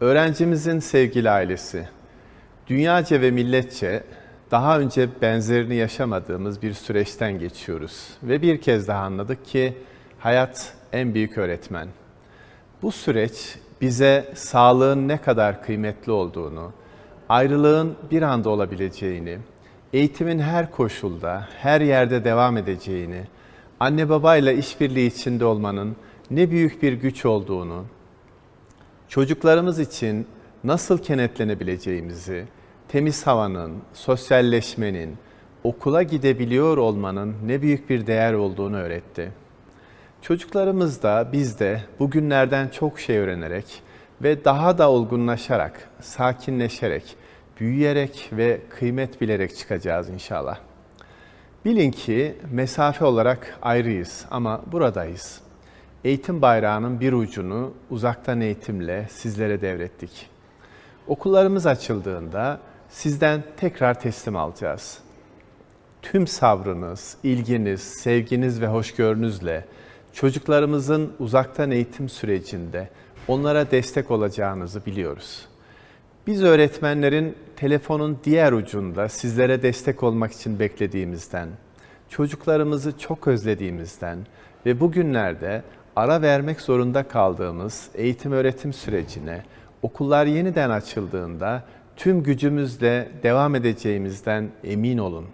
Öğrencimizin sevgili ailesi, dünyaca ve milletçe daha önce benzerini yaşamadığımız bir süreçten geçiyoruz ve bir kez daha anladık ki hayat en büyük öğretmen. Bu süreç bize sağlığın ne kadar kıymetli olduğunu, ayrılığın bir anda olabileceğini, eğitimin her koşulda, her yerde devam edeceğini, anne babayla işbirliği içinde olmanın ne büyük bir güç olduğunu, çocuklarımız için nasıl kenetlenebileceğimizi, temiz havanın, sosyalleşmenin, okula gidebiliyor olmanın ne büyük bir değer olduğunu öğretti. Çocuklarımız da biz de bugünlerden çok şey öğrenerek ve daha da olgunlaşarak, sakinleşerek, büyüyerek ve kıymet bilerek çıkacağız inşallah. Bilin ki mesafe olarak ayrıyız ama buradayız. Eğitim bayrağının bir ucunu uzaktan eğitimle sizlere devrettik. Okullarımız açıldığında sizden tekrar teslim alacağız. Tüm sabrınız, ilginiz, sevginiz ve hoşgörünüzle çocuklarımızın uzaktan eğitim sürecinde onlara destek olacağınızı biliyoruz. Biz öğretmenlerin telefonun diğer ucunda sizlere destek olmak için beklediğimizden, çocuklarımızı çok özlediğimizden ve bugünlerde ara vermek zorunda kaldığımız eğitim öğretim sürecine okullar yeniden açıldığında tüm gücümüzle devam edeceğimizden emin olun.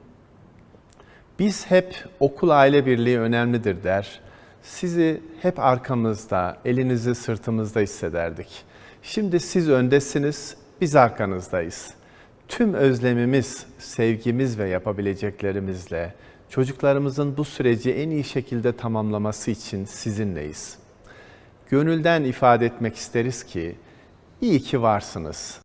Biz hep okul aile birliği önemlidir der. Sizi hep arkamızda, elinizi sırtımızda hissederdik. Şimdi siz öndesiniz, biz arkanızdayız. Tüm özlemimiz, sevgimiz ve yapabileceklerimizle çocuklarımızın bu süreci en iyi şekilde tamamlaması için sizinleyiz. Gönülden ifade etmek isteriz ki iyi ki varsınız.